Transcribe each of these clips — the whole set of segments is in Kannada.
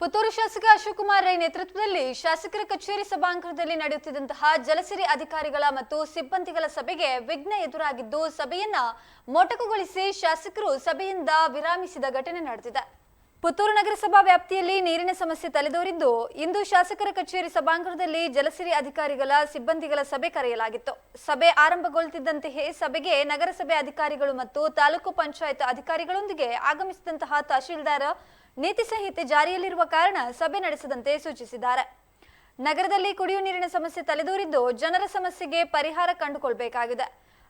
ಪುತ್ತೂರು ಶಾಸಕ ಅಶೋಕ್ ಕುಮಾರ್ ರೈ ನೇತೃತ್ವದಲ್ಲಿ ಶಾಸಕರ ಕಚೇರಿ ಸಭಾಂಗಣದಲ್ಲಿ ನಡೆಯುತ್ತಿದ್ದಂತಹ ಜಲಸಿರಿ ಅಧಿಕಾರಿಗಳ ಮತ್ತು ಸಿಬ್ಬಂದಿಗಳ ಸಭೆಗೆ ವಿಘ್ನ ಎದುರಾಗಿದ್ದು ಸಭೆಯನ್ನ ಮೊಟಕುಗೊಳಿಸಿ ಶಾಸಕರು ಸಭೆಯಿಂದ ವಿರಾಮಿಸಿದ ಘಟನೆ ನಡೆದಿದೆ. ಪುತ್ತೂರು ನಗರಸಭಾ ವ್ಯಾಪ್ತಿಯಲ್ಲಿ ನೀರಿನ ಸಮಸ್ಯೆ ತಲೆದೋರಿದ್ದು ಇಂದು ಶಾಸಕರ ಕಚೇರಿ ಸಭಾಂಗಣದಲ್ಲಿ ಜಲಸಿರಿ ಅಧಿಕಾರಿಗಳ ಸಿಬ್ಬಂದಿಗಳ ಸಭೆ ಕರೆಯಲಾಗಿತ್ತು. ಸಭೆ ಆರಂಭಗೊಳ್ಳುತ್ತಿದ್ದಂತೆಯೇ ಸಭೆಗೆ ನಗರಸಭೆ ಅಧಿಕಾರಿಗಳು ಮತ್ತು ತಾಲೂಕು ಪಂಚಾಯತ್ ಅಧಿಕಾರಿಗಳೊಂದಿಗೆ ಆಗಮಿಸಿದಂತಹ ತಹಶೀಲ್ದಾರ್ ನೀತಿ ಸಂಹಿತೆ ಜಾರಿಯಲ್ಲಿರುವ ಕಾರಣ ಸಭೆ ನಡೆಸದಂತೆ ಸೂಚಿಸಿದ್ದಾರೆ. ನಗರದಲ್ಲಿ ಕುಡಿಯುವ ನೀರಿನ ಸಮಸ್ಯೆ ತಲೆದೋರಿದ್ದು ಜನರ ಸಮಸ್ಯೆಗೆ ಪರಿಹಾರ ಕಂಡುಕೊಳ್ಬೇಕಾಗಿದೆ.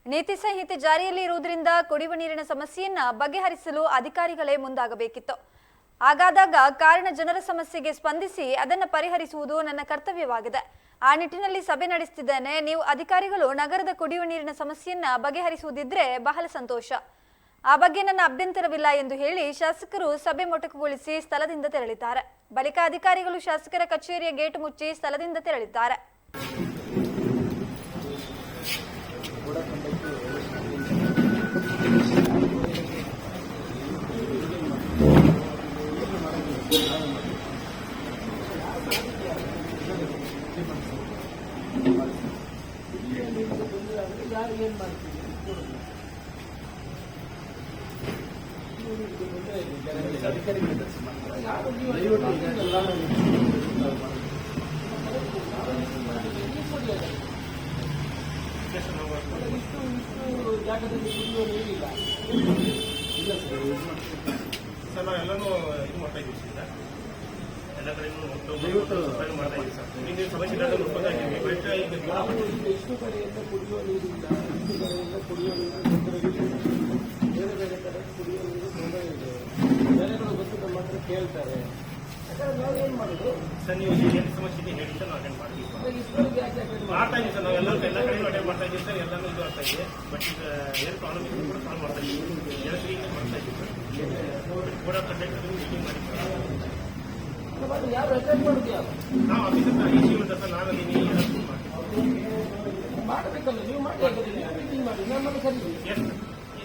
ನೀತಿ ಸಂಹಿತೆ ಜಾರಿಯಲ್ಲಿ ಇರುವುದರಿಂದ ಕುಡಿಯುವ ನೀರಿನ ಸಮಸ್ಯೆಯನ್ನ ಬಗೆಹರಿಸಲು ಅಧಿಕಾರಿಗಳೇ ಮುಂದಾಗಬೇಕಿತ್ತು. ಹಾಗಾದಾಗ ಕಾರಣ ಜನರ ಸಮಸ್ಯೆಗೆ ಸ್ಪಂದಿಸಿ ಅದನ್ನು ಪರಿಹರಿಸುವುದು ನನ್ನ ಕರ್ತವ್ಯವಾಗಿದೆ. ಆ ನಿಟ್ಟಿನಲ್ಲಿ ಸಭೆ ನಡೆಸುತ್ತಿದ್ದೇನೆ ನೀವು ಅಧಿಕಾರಿಗಳು ನಗರದ ಕುಡಿಯುವ ನೀರಿನ ಸಮಸ್ಯೆಯನ್ನ ಬಗೆಹರಿಸುವುದಿದ್ರೆ ಬಹಳ ಸಂತೋಷ. ಆ ಬಗ್ಗೆ ನನ್ನ ಅಭ್ಯಂತರವಿಲ್ಲ ಎಂದು ಹೇಳಿ ಶಾಸಕರು ಸಭೆ ಮೊಟಕುಗೊಳಿಸಿ ಸ್ಥಳದಿಂದ ತೆರಳಿದ್ದಾರೆ. ಬಳಿಕ ಅಧಿಕಾರಿಗಳು ಶಾಸಕರ ಕಚೇರಿಯ ಗೇಟ್ ಮುಚ್ಚಿ ಸ್ಥಳದಿಂದ ತೆರಳಿದ್ದಾರೆ. ಸರ್ ನಾವೆಲ್ಲನೂ ಇದು ಮಾಡ್ತಾ ಇದ್ದೀವಿ ಸರ್. ಎಲ್ಲ ಸಭೆ ಮಾಡ್ತಾ ಇದ್ದೀವಿ ಸರ್. ನಿಮಗೆ ಸಮಸ್ಯೆ ಬಟ್ ಈಗ ಎಷ್ಟು ಕಡೆಯಿಂದ ಕುಡಿಯುವ ನೀರಿಲ್ಲ, ಎಷ್ಟು ಕಡೆಯಿಂದ ಕುಡಿಯುವ ನೀರು ತೊಂದರೆ ಇದೆ ಬೇರೆ ಬೇರೆ ಕಡೆ ಕುಡಿಯುವ ನೀರು ತೊಂದರೆ ಇದೆ ಜನಗಳು ಬಂದು ನಮ್ಮ ಹತ್ರ ಕೇಳ್ತಾರೆ ನಾವೇನು ಮಾಡೋದು? ಸರ್ ನೀವು ಏನು ಸಮಸ್ಯೆ ಇದೆ ಹೇಳಿ ಸರ್ ನಾವು ಮಾಡ್ತೀವಿ? ಮಾಡ್ತಾ ಸರ್ ನಾವು ಎಲ್ಲರೂ ಎಲ್ಲ ಕಡೆನೂ ಅಟೆಂಡ್ ಮಾಡ್ತಾ ಇದ್ದೀವಿ ಸರ್ ಎಲ್ಲಾನು ಇದು ಆಗ್ತಾ ಇದೆ. ಬಟ್ ಈಗ ಏನು ಪ್ರಾಬ್ಲಮ್ ಇದೆ ಕೂಡ ಸಾಲ್ವ್ ಮಾಡ್ತಾ ಇದ್ದೀವಿ. ಜನರಿಗೆ ಮಾಡ್ತಾ ಇದ್ದೀವಿ ಸರ್. ಕೂಡ ಕಂಡಕ್ಟ್ ಮೀಟಿಂಗ್ ಮಾಡಿ ಯಾರು ಅಟೆಂಡ್ ನಾವು ಆಫೀಸರ್ ಈ ಸರ್ ನಾನು ನೀವು ಏನಾದ್ರು ಮಾಡ್ತೀವಿ. ಮಾಡಬೇಕಲ್ಲ ನೀವು ಮಾಡಿ ಮೀಟಿಂಗ್ ಮಾಡಿ ನಮ್ಮದು ಸರಿ ಎಸ್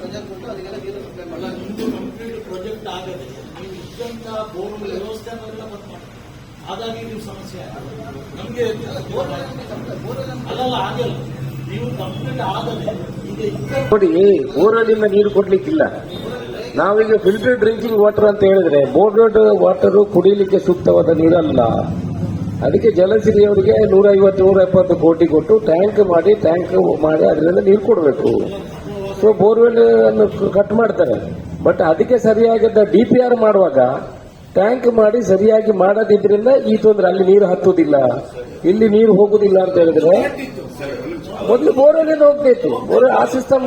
ಪ್ರೆಜರ್ ಕೊಟ್ಟು ಅದಕ್ಕೆಲ್ಲ ನೀರು ಸಪ್ಲೈ ಮಾಡಲ್ಲ ನಿಮ್ದು ಕಂಪ್ಲೀಟ್ ಪ್ರಾಜೆಕ್ಟ್ ಆಗದೆ. ನೀವು ಇದ್ದಂತ ಬೋರ್ ಅನ್ನೋದೆಲ್ಲ ಬಂದ್ ಮಾಡಿ ಹಾಗಾಗಿ ನೀವು ಸಮಸ್ಯೆ. ನಮ್ಗೆ ಅಲ್ಲಲ್ಲ ಆಗಲ್ಲ ನೀವು ಕಂಪ್ಲೀಟ್ ಆಗದೆ ಈಗ ಇದ್ದ ನೋಡಿ ಬೋರಲ್ಲಿಂದ ನೀರು ಕೊಡ್ಲಿಕ್ಕಿಲ್ಲ. ನಾವೀಗ ಫಿಲ್ಟರ್ ಡ್ರಿಂಕಿಂಗ್ ವಾಟರ್ ಅಂತ ಹೇಳಿದ್ರೆ ಬೋರ್ಡ್ ವಾಟರ್ ಕುಡಿಲಿಕ್ಕೆ ಸೂಕ್ತವಾದ ನೀರಲ್ಲ. ಅದಕ್ಕೆ ಜಲಸಿರಿ ಅವರಿಗೆ ನೂರ ಐವತ್ತು ನೂರ ಎಪ್ಪತ್ತು ಕೋಟಿ ಕೊಟ್ಟು ಟ್ಯಾಂಕ್ ಮಾಡಿ ಟ್ಯಾಂಕ್ ಮಾಡಿ ಅದರಿಂದ ನೀರು ಕೊಡಬೇಕು. ಸೊ ಬೋರ್ವೆಲ್ ಅನ್ನು ಕಟ್ ಮಾಡ್ತಾರೆ. ಬಟ್ ಅದಕ್ಕೆ ಸರಿಯಾಗಿದ್ದ ಡಿ ಪಿ ಆರ್ ಮಾಡುವಾಗ ಟ್ಯಾಂಕ್ ಮಾಡಿ ಸರಿಯಾಗಿ ಮಾಡದಿದ್ರಿಂದ ಈ ತೊಂದರೆ, ಅಲ್ಲಿ ನೀರು ಹತ್ತುವುದಿಲ್ಲ. ಇಲ್ಲಿ ನೀರು ಹೋಗುದಿಲ್ಲ ಅಂತ ಹೇಳಿದ್ರೆ, ಮೊದಲು ಬೋರ್ವೆಲ್ ಹೋಗ್ತಾ ಇತ್ತು ಬೋರ್ವೆಲ್ ಆ ಸಿಸ್ಟಮ್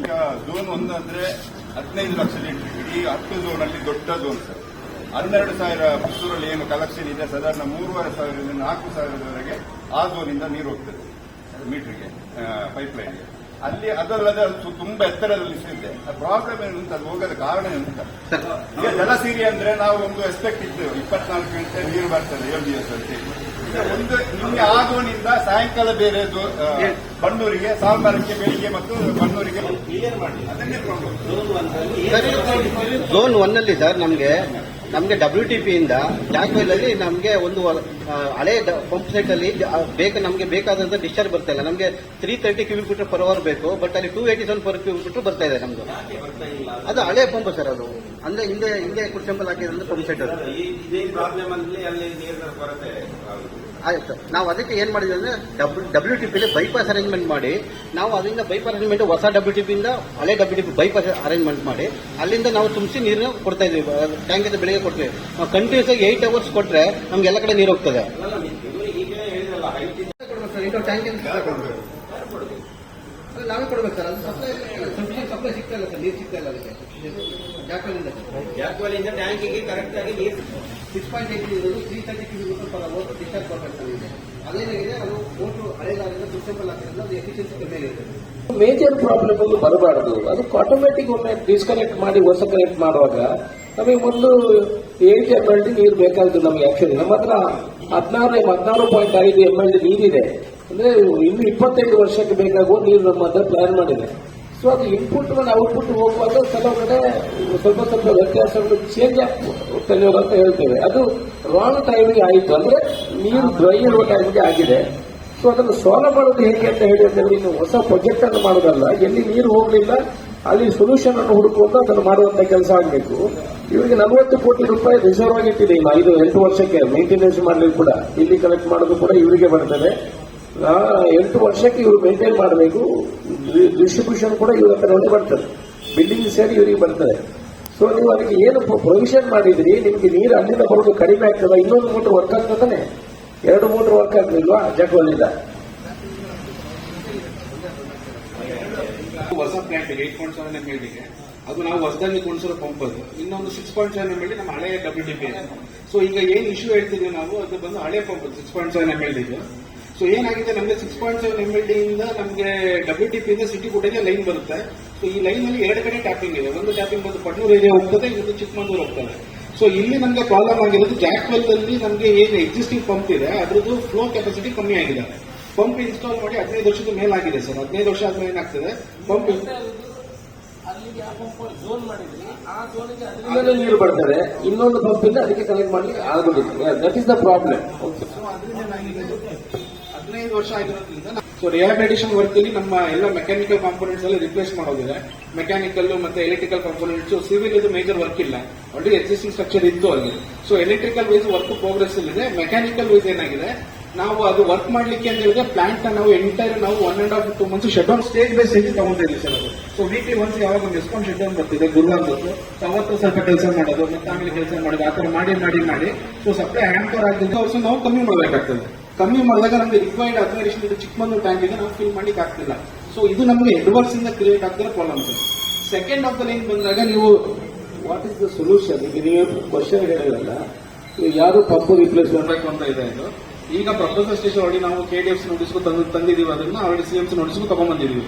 ಈಗ ಝೋನ್ ಹದಿನೈದು ದೊಡ್ಡ ಹನ್ನೆರಡು ಸಾವಿರ ಪುತ್ತೂರಲ್ಲಿ ಏನು ಕಲೆಕ್ಷನ್ ಇದೆ, ಸಾಧಾರಣ ಮೂರುವರೆ ಸಾವಿರದಿಂದ ನಾಲ್ಕು ಸಾವಿರದವರೆಗೆ ಆ ಝೋನಿಂದ ನೀರು ಹೋಗ್ತದೆ. ಮೀಟರ್ಗೆ ಪೈಪ್ ಲೈನ್ಗೆ ಅಲ್ಲಿ ಅದಲ್ಲದೆ ಅದು ತುಂಬಾ ಎತ್ತರದಲ್ಲಿ ಇದೆ ಪ್ರಾಬ್ಲಮ್ ಏನು ಅಂತ ಅದು ಹೋಗೋದ ಕಾರಣ ಎಂತ ಈಗ ಜಲಸಿರಿ ಅಂದ್ರೆ ನಾವು ಒಂದು ಎಕ್ಸ್ಪೆಕ್ಟ್ ಇದ್ದೇವೆ. ಇಪ್ಪತ್ನಾಲ್ಕು ಗಂಟೆ ನೀರು ಬರ್ತದೆ ಏಳು ದಿವಸ ಒಂದು ನಿಮಗೆ ಆಗೋನಿಂದ ಸಾಯಂಕಾಲ ಬೇರೆ ಬಣ್ಣೂರಿಗೆ ಸಾಂಬಾರಕ್ಕೆ ಬೆಳಿಗ್ಗೆ ಮತ್ತು ಬಣ್ಣೂರಿಗೆ ಅದನ್ನೇ ಪ್ರಾಬ್ಲಮ್ ಝೋನ್ ಒನ್ ಅಲ್ಲಿ ಸರ್ ನಮಗೆ ನಮಗೆ ಡಬ್ಲ್ಯೂ ಟಿ ಪಿಯಿಂದ ಜಾಕ್ವೆಲ್ ಅಲ್ಲಿ ನಮಗೆ ಒಂದು ಹಳೆ ಪಂಪ್ ಸೆಟ್ ಅಲ್ಲಿ ಬೇಕು, ನಮಗೆ ಬೇಕಾದಂತ ಡಿಸ್ಚಾರ್ಜ್ ಬರ್ತಾ ಇಲ್ಲ. ನಮಗೆ three thirty cubic metre per hour ಬೇಕು ಬಟ್ ಅಲ್ಲಿ two eighty seven per cubic metre ಬರ್ತಾ ಇದೆ ನಮ್ದು. ಅದು ಹಳೆ ಪಂಪ್ ಸರ್ ಅದು. ಅಂದ್ರೆ ಹಿಂದೆ ಹಿಂದೆ ಕುರ್ಚಂಬಲ್ ಹಾಕಿದ್ರೆ ಪಂಪ್ ಸೆಟ್ ಅದು. ಆಯ್ತು. ನಾವು ಅದಕ್ಕೆ ಏನ್ ಮಾಡಿದ್ವಿ ಅಂದ್ರೆ ಡಬ್ಲ್ಯೂ ಟಿ ಪಿಲಿ ಬೈಪಾಸ್ ಅರೇಂಜ್ಮೆಂಟ್ ಮಾಡಿ ನಾವು ಅದರಿಂದ ಬೈಪಾಸ್ ಅರೇಂಜ್ಮೆಂಟ್ ಹೊಸ ಡಬ್ಲ್ಯೂ ಟಿ ಪಿಯಿಂದ ಹಳೆ W T P bypass arrangement ಮಾಡಿ ಅಲ್ಲಿಂದ ನಾವು ತುಂಬಿಸಿ ನೀರನ್ನು ಕೊಡ್ತಾ ಇದ್ವಿ. ಟ್ಯಾಂಕ್ ಇಂದ ಬೆಳಿಗ್ಗೆ ಕೊಡ್ತೀವಿ ನಾವು ಕಂಟಿನ್ಯೂಸ್ ಆಗಿ ಏಟ್ ಅವರ್ಸ್ ಕೊಟ್ರೆ ನಮ್ಗೆ ಎಲ್ಲ ಕಡೆ ನೀರು ಹೋಗ್ತದೆ. ನೀವು ಈಗ ಹೇಳಿದ್ರಲ್ಲ ಹೈಟ್ ಟ್ಯಾಂಕ್ ನಾವೇ ಕೊಡ್ಬೇಕು ಸರ್. ಅದು ಸಪ್ಲೈ ಸಪ್ಲೈ ಸಿಗ್ತಾ ಇಲ್ಲ ಸರ್. ನೀರು ಸಿಗ್ತಾ ಇಲ್ಲ ಅದಕ್ಕೆ. ಜಾಕ್ವಲಿಂದ ಜಾಕ್ವಲಿಂದ ಟ್ಯಾಂಕಿಗೆ ಕರೆಕ್ಟ್ ಆಗಿ ನೀರು ಸಿಕ್ಸ್ ಪಾಯಿಂಟ್ ಏಟ್ ಇರೋದು ತ್ರೀ ತರ್ಟಿ ಮೇಜರ್ ಪ್ರಾಬ್ಲಮ್ ಒಂದು ಬರಬಾರದು. ಅದಕ್ಕೆ ಆಟೋಮೆಟಿಕ್ ಒಮ್ಮೆ ಡಿಸ್ಕನೆಕ್ಟ್ ಮಾಡಿ ಹೊಸ ಕನೆಕ್ಟ್ ಮಾಡುವಾಗ ನಮಗೆ ಒಂದು ಏಟ್ ಎಂ ಎಲ್ ಡಿ ನೀರು ಬೇಕಾಗುತ್ತೆ ನಮಗೆ ಆಕ್ಚುಲಿ ನಮ್ಮ ಹತ್ರ ಹದಿನಾರು ಹದಿನಾರು ಪಾಯಿಂಟ್ ಐದು ಎಂ ಎಲ್ ಡಿ ನೀರಿದೆ. ಅಂದ್ರೆ ಇನ್ನು ಇಪ್ಪತ್ತೈದು ವರ್ಷಕ್ಕೆ ಬೇಕಾಗುವ ನೀರು ನಮ್ಮ ಹತ್ರ ಪ್ಲಾನ್ ಮಾಡಿದೆ. ಸೊ ಅದು ಇನ್ಪುಟ್ ಮತ್ತು ಔಟ್ಪುಟ್ ಹೋಗುವಾಗ ಕೆಲವು ಕಡೆ ಸ್ವಲ್ಪ ಸ್ವಲ್ಪ ವ್ಯತ್ಯಾಸಗಳು ಚೇಂಜ್ ಆಗ್ತದೆ ಅಂತ ಹೇಳ್ತೇವೆ. ಅದು ರಾಂಗ್ ಟೈಮಿಗೆ ಆಯಿತು. ಅಂದ್ರೆ ನೀರು ಡ್ರೈ ಇರುವ ಟೈಮಿಗೆ ಆಗಿದೆ. ಸೊ ಅದನ್ನು ಸಾಲ್ವ್ ಮಾಡೋದು ಹೇಗೆ ಅಂತ ಹೇಳಿ ಅಂತಂದ್ರೆ ಇನ್ನು ಹೊಸ ಪ್ರಾಜೆಕ್ಟ್ ಅನ್ನು ಮಾಡೋದಲ್ಲ. ಎಲ್ಲಿ ನೀರು ಹೋಗಲಿಲ್ಲ, ಅಲ್ಲಿ ಸೊಲ್ಯೂಷನ್ ಅನ್ನು ಹುಡುಕುವಂತ ಅದನ್ನು ಮಾಡುವಂತ ಕೆಲಸ ಆಗಬೇಕು. ಇವರಿಗೆ ನಲವತ್ತು ಕೋಟಿ ರೂಪಾಯಿ ರಿಸರ್ವ್ ಆಗಿಟ್ಟಿದೆ. ಇನ್ನು ಐದು, ಎಂಟು ವರ್ಷಕ್ಕೆ ಮೇಂಟೆನೆನ್ಸ್ ಮಾಡಲಿಕ್ಕೆ ಕೂಡ. ಇಲ್ಲಿ ಕಲೆಕ್ಟ್ ಮಾಡೋದು ಕೂಡ ಇವರಿಗೆ ಬರ್ತದೆ. ಎಂಟು ವರ್ಷಕ್ಕೆ ಇವರು ಮೇಂಟೈನ್ ಮಾಡಬೇಕು. ಡಿಸ್ಟ್ರಿಬ್ಯೂಷನ್ ಕೂಡ ಇವರ ಹತ್ರ ಬರ್ತದೆ. ಬಿಲ್ಡಿಂಗ್ ಸೇರಿ ಇವರಿಗೆ ಬರ್ತದೆ. ಸೊ ನೀವು ಅದಕ್ಕೆ ಏನು ಪ್ರೊವಿಷನ್ ಮಾಡಿದ್ರಿ? ನಿಮಗೆ ನೀರು ಅಲ್ಲಿಂದ ಬರೋದು ಕಡಿಮೆ ಆಗ್ತದ? ಇನ್ನೊಂದು ಮೋಟರ್ ವರ್ಕ್ ಆಗ್ತದೆ ಎರಡು ಮೋಟರ್ ವರ್ಕ್ ಆಗ್ಲಿಲ್ವಾ? ಜಗ್ವಲ್ಲಿಂದ ಹೊಸ plant eight point seven M L ಅದು ನಾವು ಹೊಸದಲ್ಲಿ ಕುಣಿಸಿರೋ ಪಂಪ್ ಅದು. ಇನ್ನೊಂದು six point seven M L ನಮ್ಮ ಹಳೆಯ ಡಬ್ಲ್ಯೂ ಡಿ ಪಿ ಸೊ ಈಗ ಏನ್ ಇಶ್ಯೂ ಹೇಳ್ತಿದ್ವಿ ನಾವು? ಅದು ಬಂದು ಹಳೆ pump six point seven M L ಇದು ಸೊ ಏನಾಗಿದೆ? ನಮಗೆ six point seven M L D ಇಂದ ನಮಗೆ ಡಬ್ಲ್ಯೂ ಡಿ ಪಿ ಇಂದ ಸಿಟಿ ಕೂಟಗೆ ಲೈನ್ ಬರುತ್ತೆ. ಸೊ ಈ ಲೈನ್ ಅಲ್ಲಿ ಎರಡು ಕಡೆ ಟ್ಯಾಪಿಂಗ್ ಇದೆ. ಒಂದು ಟ್ಯಾಪಿಂಗ್ ಬಂದು ಪಡ್ನೂರ್ ಏರಿಯಾ ಹೋಗ್ತದೆ ಇನ್ನೊಂದು ಚಿಕ್ಕಮಂಗ್ಳೂರು ಹೋಗ್ತದೆ. ಸೊ ಇಲ್ಲಿ ನಮಗೆ ಪ್ರಾಬ್ಲಮ್ ಆಗಿರೋದು ಜಾಕ್ವೆಲ್ ಅಲ್ಲಿ ನಮಗೆ ಏನು ಎಕ್ಸಿಸ್ಟಿಂಗ್ ಪಂಪ್ ಇದೆ ಅದರದ್ದು ಫ್ಲೋ ಕೆಪಾಸಿಟಿ ಕಮ್ಮಿ ಆಗಿದೆ. ಪಂಪ್ ಇನ್ಸ್ಟಾಲ್ ಮಾಡಿ ಹದಿನೈದು ವರ್ಷದ ಮೇಲಾಗಿದೆ ಸರ್. ಹದಿನೈದು ವರ್ಷ ಆದ್ಮೇಲೆ ಏನಾಗ್ತದೆ? ಪಂಪ್ ಪಂಪ್ ನೀರು ಬರ್ತದೆ. ಇನ್ನೊಂದು ಪಂಪಿಂದ ಅದಕ್ಕೆ ಕನೆಕ್ಟ್ ಮಾಡಿ ಆಗೋದಿಲ್ಲ ದಟ್ ಇಸ್ ದ ಪ್ರಾಬ್ಲಮ್ ಹದಿನೈದು ವರ್ಷ ಆಗಿರೋದ್ರಿಂದ ಸೊ ರಿಹಾಬಿಲಿಟೇಷನ್ ವರ್ಕ್ ಅಲ್ಲಿ ನಮ್ಮ ಎಲ್ಲ ಮೆಕ್ಯಾನಿಕಲ್ ಕಾಂಪೋನೆಂಟ್ಸ್ ಎಲ್ಲ ರಿಪ್ಲೇಸ್ ಮಾಡೋದಿದೆ ಮೆಕ್ಯಾನಿಕಲ್ ಮತ್ತೆ ಎಲೆಕ್ಟ್ರಿಕಲ್ ಕಾಂಪೋನೆಂಟ್ಸ್ ಸಿವಿಲ್ ಇದು ಮೇಜರ್ ವರ್ಕ್ ಇಲ್ಲ. ಆಲ್ರೆಡಿ ಎಕ್ಸಿಸ್ಟಿಂಗ್ ಸ್ಟ್ರಕ್ಚರ್ ಇತ್ತು ಅಲ್ಲಿ. So electrical wise work progress ಇದೆ ಮೆಕ್ಯಾನಿಕಲ್ ವೈಸ್ ಏನಾಗಿದೆ? ನಾವು ಅದು ವರ್ಕ್ ಮಾಡ್ಲಿಕ್ಕೆ ಅಂತ ಹೇಳಿದ್ರೆ ಪ್ಲಾಂಟ್ ನಾವು ಎಂಟೈರ್ ನಾವು one and half two months shut down stage base stage ತಗೊಂಡಿದ್ದೀವಿ ಸರ್ ಅದು. ಸೊ ವೀಕ್ಲಿ ಒನ್ಸ್ ಯಾವಾಗ ಒಂದು ಡಿಸ್ಕೌಂಟ್ ಶಟ್ ಡೌನ್ ಬರ್ತಿದೆ ಬಂತು ಅವತ್ತು ಸ್ವಲ್ಪ ಕೆಲಸ ಮಾಡೋದು, ಮತ್ತೆ ಆಮೇಲೆ ಕೆಲಸ ಮಾಡೋದು, ಆ ಥರ ಮಾಡಿ ಮಾಡಿ ಮಾಡಿ. ಸೊ ಸಪ್ಲೈ ಹ್ಯಾಂಪರ್ ಆಗಿದ್ದು ನಾವು ಕಮ್ಮಿ ಮಾಡಬೇಕಾಗ್ತದೆ. ಕಮ್ಮಿ ಮಾಡಿದಾಗ ನಮಗೆ ರಿಕ್ವೈರ್ಡ್ ಹದಿನೈದು ಲಕ್ಷ ಚಿಕ್ಕಮಂಗ್ಳೂರು ಟ್ಯಾಂಕ್ ಇದೆ, ನಾವು ಫಿಲ್ ಮಾಡ್ಲಿಕ್ಕೆ ಆಗ್ತಿಲ್ಲ. ಸೊ ಇದು ನಮಗೆ ಎಡ್ವರ್ಸ್ ಇಂದ ಕ್ರಿಯೇಟ್ ಆಗ್ತಿರೋ problem sir second of the line ಬಂದಾಗ ನೀವು ವಾಟ್ ಇಸ್ ದ ಸೊಲ್ಯೂಷನ್ ಈಗ ನೀವು ಕ್ವಶನ್ ಹೇಳಿರಲ್ಲ ಯಾರು ಪಂಪ್ ರಿಪ್ಲೇಸ್ ಮಾಡಬೇಕು ಅಂತ ಇದೆ ಇದು. ಈಗ ಪ್ರಪೋಸಲ್ ಸ್ಟೇಷನ್ ಆಲ್ರೆಡಿ ನಾವು ಕೆ ಡಿ ಎಫ್ ನೋಟಿಸ್ಗೂ ತಂದು ತಂದಿದ್ದೀವಿ, ಅದನ್ನ ಆಲ್ರೆಡಿ ಸಿ ಎಂ ಸಿ ನೋಟಿಸ್ಗೂ ತಗೊಂಡ್ಬಂದಿದ್ದೀವಿ